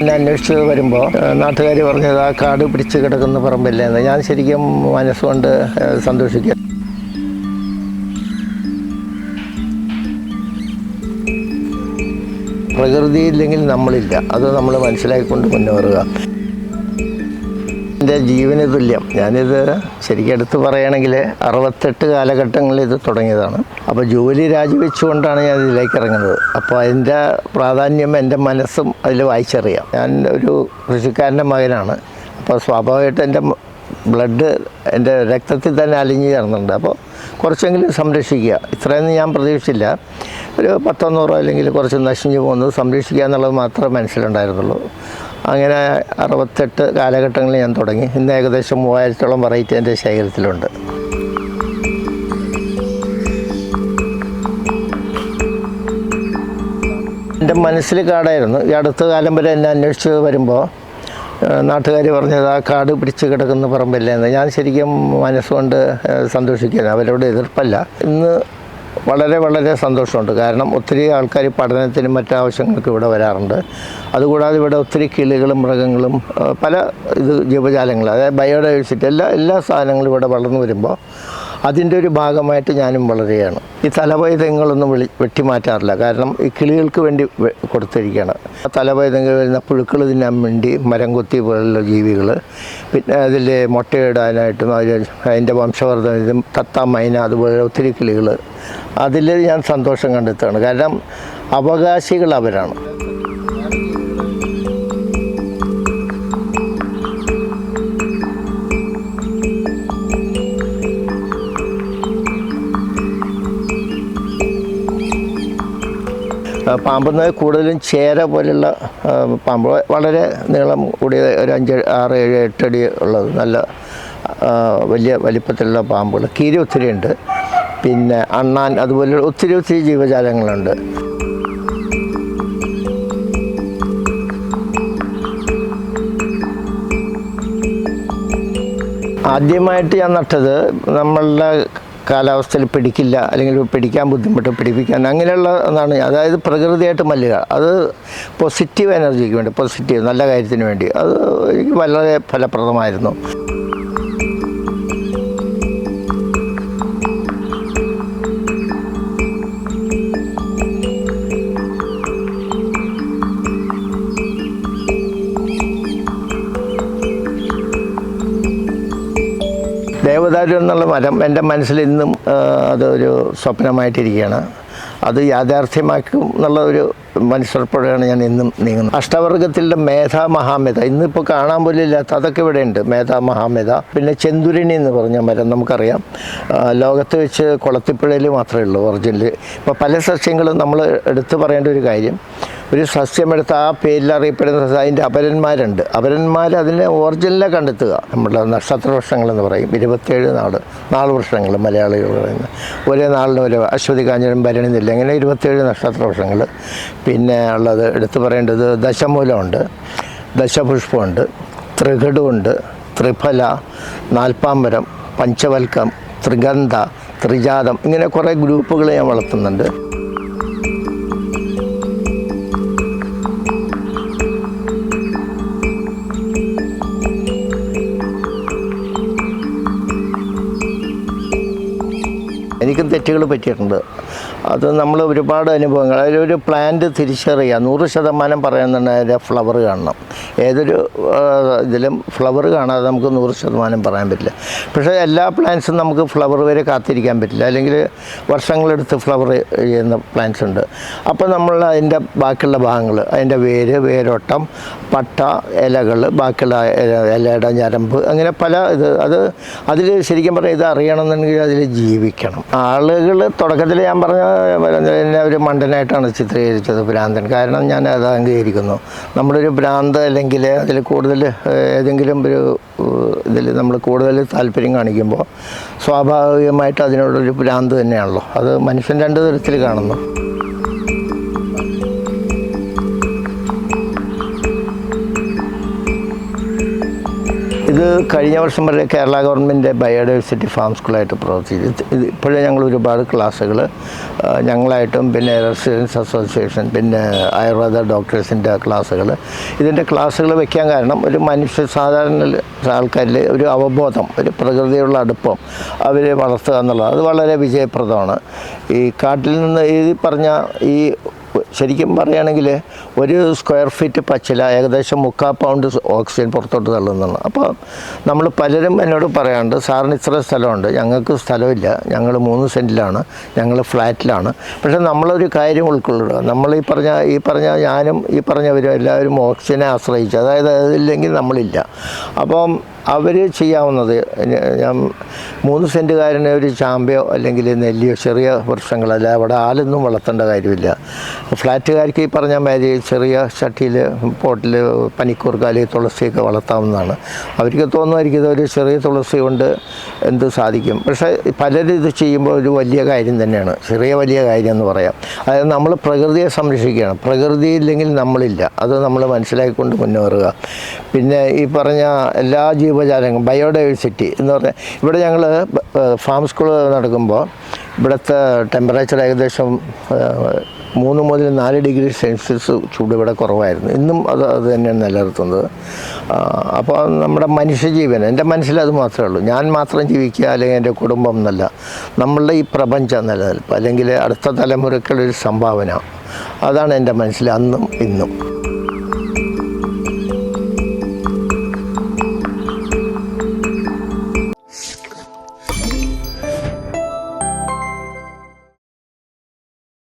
അന്വേഷിച്ച് വരുമ്പോൾ നാട്ടുകാർ പറഞ്ഞത് ആ കാട് പിടിച്ച് കിടക്കുന്ന പറമ്പില്ലേ എന്ന് ഞാൻ ശരിക്കും മനസ്സുകൊണ്ട് സന്തോഷിക്കുക പ്രകൃതിയില്ലെങ്കിൽ നമ്മളില്ല. അത് നമ്മൾ മനസ്സിലാക്കിക്കൊണ്ട് മുന്നേറുക. എന്റെ ജീവന് തുല്യം. ഞാനിത് ശരിക്കും എടുത്ത് പറയുകയാണെങ്കിൽ അറുപത്തെട്ട് കാലഘട്ടങ്ങളിൽ ഇത് തുടങ്ങിയതാണ്. അപ്പോൾ ജോലി രാജിവെച്ചുകൊണ്ടാണ് ഞാൻ ഇതിലേക്ക് ഇറങ്ങുന്നത്. അപ്പോൾ അതിന്റെ പ്രാധാന്യം എന്റെ മനസ്സും അതിൽ വായിച്ചറിയാം. ഞാൻ ഒരു കൃഷിക്കാരന്റെ മകനാണ്. അപ്പോൾ സ്വാഭാവികമായിട്ട് എന്റെ ബ്ലഡ് എന്റെ രക്തത്തിൽ തന്നെ അലിഞ്ഞു ചേർന്നുണ്ട് അപ്പോൾ കുറച്ചെങ്കിലും സംരക്ഷിക്കുക. ഇത്രയൊന്നും ഞാൻ പ്രതീക്ഷിച്ചില്ല. ഒരു പത്തോ നൂറോ അല്ലെങ്കിൽ കുറച്ച് നശിഞ്ഞു പോകുന്നത് സംരക്ഷിക്കുക എന്നുള്ളത് മാത്രമേ മനസ്സിലുണ്ടായിരുന്നുള്ളൂ. അങ്ങനെ അറുപത്തെട്ട് കാലഘട്ടങ്ങളിൽ ഞാൻ തുടങ്ങി. ഇന്ന് ഏകദേശം മൂവായിരത്തോളം വെറൈറ്റി എന്റെ ശേഖരത്തിലുണ്ട്. എന്റെ മനസ്സിൽ കാടായിരുന്നു. ഈ അടുത്ത കാലം വരെ എന്നെ അന്വേഷിച്ച് വരുമ്പോൾ നാട്ടുകാർ പറഞ്ഞത് ആ കാട് പിടിച്ച് കിടക്കുന്ന പറമ്പില്ലേ? എന്ന്. ഞാൻ ശരിക്കും മനസ്സുകൊണ്ട് സന്തോഷിക്കുന്നു അവരോട് എതിർപ്പല്ല. ഇന്ന് വളരെ വളരെ സന്തോഷമുണ്ട്. കാരണം ഒത്തിരി ആൾക്കാർ പഠനത്തിനും മറ്റാവശ്യങ്ങൾക്ക് ഇവിടെ വരാറുണ്ട്. അതുകൂടാതെ ഇവിടെ ഒത്തിരി കിളികളും മൃഗങ്ങളും പല ഇത് ജീവജാലങ്ങൾ അതായത് ബയോഡൈവേഴ്സിറ്റി എല്ലാ എല്ലാ സാധനങ്ങളും ഇവിടെ വളർന്നു വരുമ്പോൾ അതിന്റെ ഒരു ഭാഗമായിട്ട് ഞാനും വളരുകയാണ്. ഈ തലവൈദ്യങ്ങളൊന്നും വിളി വെട്ടിമാറ്റാറില്ല. കാരണം ഈ കിളികൾക്ക് വേണ്ടി കൊടുത്തിരിക്കുകയാണ് ആ തലവൈദ്യങ്ങൾ വരുന്ന പുഴുക്കൾ തിന്നാൻ വേണ്ടി മരം കൊത്തി പോലുള്ള ജീവികൾ. പിന്നെ അതിൽ മുട്ടയിടാനായിട്ടും അതിൽ അതിന്റെ വംശവർദ്ധനത്തിനും തത്ത മൈന അതുപോലെ ഒത്തിരി കിളികൾ. അതിൽ ഞാൻ സന്തോഷം കണ്ടെത്തുകയാണ്. കാരണം അവകാശികൾ അവരാണ്. പാമ്പെന്ന് കൂടുതലും ചേര പോലെയുള്ള പാമ്പ്. വളരെ നീളം കൂടിയ ഒരു അഞ്ച് ആറ് ഏഴ് എട്ടടി ഉള്ളത്. നല്ല വലിയ വലിപ്പത്തിലുള്ള പാമ്പുകൾ. കീരി ഒത്തിരി ഉണ്ട്. പിന്നെ അണ്ണാൻ അതുപോലെ ഒത്തിരി ഒത്തിരി ജീവജാലങ്ങളുണ്ട്. ആദ്യമായിട്ട് ഞാൻ നട്ടത് നമ്മളുടെ കാലാവസ്ഥയിൽ പിടിക്കില്ല അല്ലെങ്കിൽ പിടിക്കാൻ ബുദ്ധിമുട്ട് പിടിപ്പിക്കാൻ അങ്ങനെയുള്ള ഒന്നാണ്. അതായത് പ്രകൃതിയായിട്ട് മല്ലുക. അത് പോസിറ്റീവ് എനർജിക്ക് വേണ്ടി പോസിറ്റീവ് നല്ല കാര്യത്തിന് വേണ്ടി. അത് എനിക്ക് വളരെ ഫലപ്രദമായിരുന്നു. ദേവദാരു എന്നുള്ള മരം എന്റെ മനസ്സിൽ ഇന്നും അതൊരു സ്വപ്നമായിട്ടിരിക്കുകയാണ്. അത് യാഥാർത്ഥ്യമാക്കും എന്നുള്ള ഒരു ഞാൻ ഇന്നും നീങ്ങുന്നത്. അഷ്ടവർഗത്തിലെ മേധാ മഹാമേധ ഇന്നിപ്പോൾ കാണാൻ പോലും ഇല്ലാത്ത അതൊക്കെ ഇവിടെ ഉണ്ട് മേധാ മഹാമേധ പിന്നെ ചെന്തുരിണി എന്ന് പറഞ്ഞ മരം നമുക്കറിയാം. ലോകത്ത് വെച്ച് കുളത്തിപ്പുഴയിൽ മാത്രമേ ഉള്ളൂ ഒറിജിനൽ ഇപ്പോൾ പല സസ്യങ്ങളും നമ്മൾ എടുത്തു പറയേണ്ട ഒരു കാര്യം ഒരു സസ്യമെടുത്ത് ആ പേരിൽ അറിയപ്പെടുന്ന അതിന്റെ അപരന്മാരുണ്ട്. അപരന്മാർ അതിന്റെ ഒറിജിനലെ കണ്ടെത്തുക. നമ്മുടെ വൃക്ഷങ്ങളെന്ന് പറയും. ഇരുപത്തേഴ് നാട് നാല് വൃക്ഷങ്ങൾ മലയാളികൾ പറയുന്നത്. ഒരേ നാളിന് ഒരു അശ്വതി കാഞ്ഞിരം ഭരണി നില്ല അങ്ങനെ ഇരുപത്തേഴ് നക്ഷത്ര വൃക്ഷങ്ങൾ പിന്നെ ഉള്ളത് എടുത്തു പറയേണ്ടത് ദശമൂലമുണ്ട് ദശപുഷ്പമുണ്ട് ത്രികടുണ്ട് ത്രിഫല നാൽപ്പാമ്പരം പഞ്ചവൽക്കം ത്രിഗന്ധ ത്രിജാതം. ഇങ്ങനെ കുറേ ഗ്രൂപ്പുകൾ ഞാൻ വളർത്തുന്നുണ്ട്. പറ്റിയിട്ടുണ്ട്. അത് നമ്മൾ ഒരുപാട് അനുഭവങ്ങൾ. അതിലൊരു പ്ലാന്റ് തിരിച്ചറിയുക നൂറ് ശതമാനം പറയുന്നുണ്ട് അതിന്റെ ഫ്ലവർ കാണണം. ഏതൊരു ഇതിലും ഫ്ലവർ കാണാതെ നമുക്ക് നൂറ് ശതമാനം പറയാൻ പറ്റില്ല. പക്ഷേ എല്ലാ പ്ലാന്റ്സും നമുക്ക് ഫ്ലവർ വരെ കാത്തിരിക്കാൻ പറ്റില്ല. അല്ലെങ്കിൽ വർഷങ്ങളെടുത്ത് ഫ്ലവർ ചെയ്യുന്ന പ്ലാന്റ്സ് ഉണ്ട്. അപ്പോൾ നമ്മൾ അതിന്റെ ബാക്കിയുള്ള ഭാഗങ്ങൾ അതിന്റെ വേര് വേരോട്ടം പട്ട ഇലകൾ ബാക്കിയുള്ള ഇല- ഇലയുടെ ഞരമ്പ് അങ്ങനെ പല ഇത് അത് അതിൽ ശരിക്കും പറഞ്ഞാൽ ഇത് അറിയണമെന്നുണ്ടെങ്കിൽ അതിൽ ജീവിക്കണം. ആളുകൾ തുടക്കത്തിൽ ഞാൻ പറഞ്ഞ എന്നെ ഒരു മണ്ടനായിട്ടാണ് ചിത്രീകരിച്ചത് ഭ്രാന്തൻ. കാരണം ഞാൻ അത് അംഗീകരിക്കുന്നു. നമ്മളൊരു ഭ്രാന്ത് അല്ലെങ്കിൽ അതിൽ കൂടുതൽ ഏതെങ്കിലും ഒരു ഇതിൽ നമ്മൾ കൂടുതൽ താല്പര്യം കാണിക്കുമ്പോൾ സ്വാഭാവികമായിട്ട് അതിനോടൊരു ഭ്രാന്ത് തന്നെയാണല്ലോ. അത് മനുഷ്യൻ രണ്ട് തരത്തിൽ കാണുന്നു. ഇത് കഴിഞ്ഞ വർഷം വരെ കേരള ഗവൺമെന്റ് ബയോഡൈവേഴ്സിറ്റി ഫാം സ്കൂളായിട്ട് പ്രവർത്തിച്ചു ഇത് ഇപ്പോഴേ ഞങ്ങൾ ഒരുപാട് ക്ലാസ്സുകൾ ഞങ്ങളായിട്ടും പിന്നെ റെസിഡൻസ് അസോസിയേഷൻ പിന്നെ ആയുർവേദ ഡോക്ടേഴ്സിന്റെ ക്ലാസ്സുകൾ. ഇതിന്റെ ക്ലാസ്സുകൾ വെക്കാൻ കാരണം ഒരു മനുഷ്യ സാധാരണ ആൾക്കാരിൽ ഒരു അവബോധം ഒരു പ്രകൃതിയുള്ള അടുപ്പം അവരെ വളർത്തുക എന്നുള്ളത്. അത് വളരെ വിജയപ്രദമാണ്. ഈ കാട്ടിൽ നിന്ന് ഈ പറഞ്ഞ ഈ ശരിക്കും പറയുകയാണെങ്കിൽ ഒരു സ്ക്വയർ ഫീറ്റ് പച്ചില ഏകദേശം മുക്കാൽ പൗണ്ട് ഓക്സിജൻ പുറത്തോട്ട് തള്ളുന്നതാണ്. അപ്പോൾ നമ്മൾ പലരും എന്നോട് പറയാറുണ്ട് സാറിന് ഇത്ര സ്ഥലമുണ്ട് ഞങ്ങൾക്ക് സ്ഥലമില്ല ഞങ്ങൾ മൂന്ന് സെന്റിലാണ് ഞങ്ങൾ ഫ്ലാറ്റിലാണ്. പക്ഷേ നമ്മളൊരു കാര്യം ഉൾക്കൊള്ളുക. നമ്മൾ ഈ പറഞ്ഞ ഈ പറഞ്ഞ ഞാനും ഈ പറഞ്ഞവരും എല്ലാവരും ഓക്സിജനെ ആശ്രയിച്ചു അതായത് അതില്ലെങ്കിൽ നമ്മളില്ല. അപ്പം അവർ ചെയ്യാവുന്നത്. ഞാൻ മൂന്ന് സെന്റുകാരന് ഒരു ചാമ്പയോ അല്ലെങ്കിൽ നെല്ലിയോ ചെറിയ വൃക്ഷങ്ങളല്ല അവിടെ ആലൊന്നും വളർത്തേണ്ട കാര്യമില്ല. ഫ്ലാറ്റുകാർക്ക് ഈ പറഞ്ഞ മാതിരി ചെറിയ ചട്ടിയിൽ പോട്ടിൽ പനിക്കൂർക്കാലി തുളസിയൊക്കെ വളർത്താവുന്നതാണ്. അവർക്ക് തോന്നുമായിരിക്കും ഒരു ചെറിയ തുളസി കൊണ്ട് എന്ത് സാധിക്കും. പക്ഷേ പലരും ഇത് ചെയ്യുമ്പോൾ ഒരു വലിയ കാര്യം തന്നെയാണ്. ചെറിയ വലിയ കാര്യം എന്ന് പറയാം. അതായത് നമ്മൾ പ്രകൃതിയെ സംരക്ഷിക്കുകയാണ്. പ്രകൃതി ഇല്ലെങ്കിൽ നമ്മളില്ല. അത് നമ്മൾ മനസ്സിലാക്കിക്കൊണ്ട് മുന്നേറുക. പിന്നെ ഈ പറഞ്ഞ എല്ലാ ജീവജാലങ്ങളും ബയോഡൈവേഴ്സിറ്റി എന്ന് പറഞ്ഞാൽ ഇവിടെ ഞങ്ങൾ ഫാം സ്കൂൾ നടക്കുമ്പോൾ ഇവിടുത്തെ ടെമ്പറേച്ചർ ഏകദേശം മൂന്ന് മുതൽ നാല് ഡിഗ്രി സെൽഷ്യസ് ചൂട് ഇവിടെ കുറവായിരുന്നു. ഇന്നും അത് അത് തന്നെയാണ് നിലനിർത്തുന്നത്. അപ്പോൾ നമ്മുടെ മനുഷ്യജീവൻ എന്റെ മനസ്സിൽ അത് മാത്രമേ ഉള്ളൂ. ഞാൻ മാത്രം ജീവിക്കുക അല്ലെങ്കിൽ എന്റെ കുടുംബം എന്നല്ല. നമ്മളുടെ ഈ പ്രപഞ്ചം നിലനിൽപ്പ് അല്ലെങ്കിൽ അടുത്ത തലമുറയ്ക്കുള്ളൊരു സംഭാവന. അതാണ് എന്റെ മനസ്സിൽ അന്നും ഇന്നും.